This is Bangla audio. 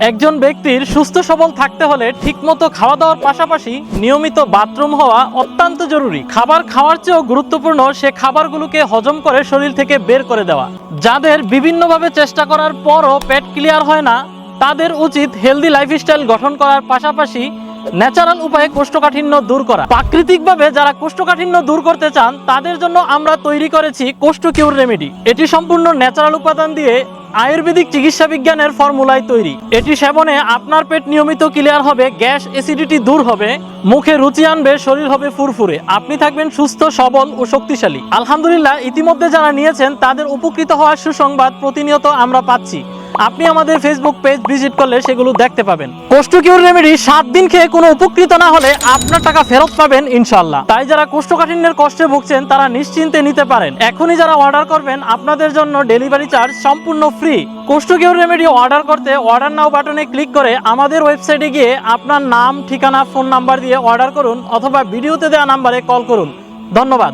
একজন ব্যক্তির সুস্থ সবল থাকতে হলে ঠিকমতো খাওয়া দাওয়ার পাশাপাশি নিয়মিত বাথরুম হওয়া অত্যন্ত জরুরি। খাবার খাওয়ার চেয়েও গুরুত্বপূর্ণ সে খাবারগুলোকে হজম করে শরীর থেকে বের করে দেওয়া। যাদের বিভিন্নভাবে চেষ্টা করার পরও পেট ক্লিয়ার হয় না, তাদের উচিত হেলদি লাইফস্টাইল গঠন করার পাশাপাশি ন্যাচারাল উপায়ে কোষ্ঠকাঠিন্য দূর করা। প্রাকৃতিকভাবে যারা কোষ্ঠকাঠিন্য দূর করতে চান, তাদের জন্য আমরা তৈরি করেছি কোষ্ঠ কিউর রেমেডি। এটি সম্পূর্ণ ন্যাচারাল উপাদান দিয়ে আয়ুর্বেদিক চিকিৎসা বিজ্ঞানের ফর্মুলায় তৈরি। এটি সেবনে আপনার পেট নিয়মিত ক্লিয়ার হবে, গ্যাস অ্যাসিডিটি দূর হবে, মুখে রুচি আনবে, শরীর হবে ফুরফুরে। আপনি থাকবেন সুস্থ, সবল ও শক্তিশালী। আলহামদুলিল্লাহ, ইতিমধ্যে যারা নিয়েছেন, তাদের উপকৃত হওয়ার সুসংবাদ প্রতিনিয়ত আমরা পাচ্ছি। আপনি আমাদের ফেসবুক পেজ ভিজিট করলে সেগুলো দেখতে পাবেন। কোষ্ঠকিউর রেমেডি সাত দিন খেয়ে কোনো উপকৃত না হলে আপনার টাকা ফেরত পাবেন ইনশাল্লাহ তাই যারা কোষ্ঠকাঠিন্যের কষ্টে ভুগছেন, তারা নিশ্চিন্তে নিতে পারেন। এখনই যারা অর্ডার করবেন, আপনাদের জন্য ডেলিভারি চার্জ সম্পূর্ণ ফ্রি কোষ্ঠকিউর রেমেডি অর্ডার করতে অর্ডার নাও বাটনে ক্লিক করে আমাদের ওয়েবসাইটে গিয়ে আপনার নাম, ঠিকানা ফোন নাম্বার দিয়ে অর্ডার করুন অথবা ভিডিওতে দেওয়া নাম্বারে কল করুন। ধন্যবাদ।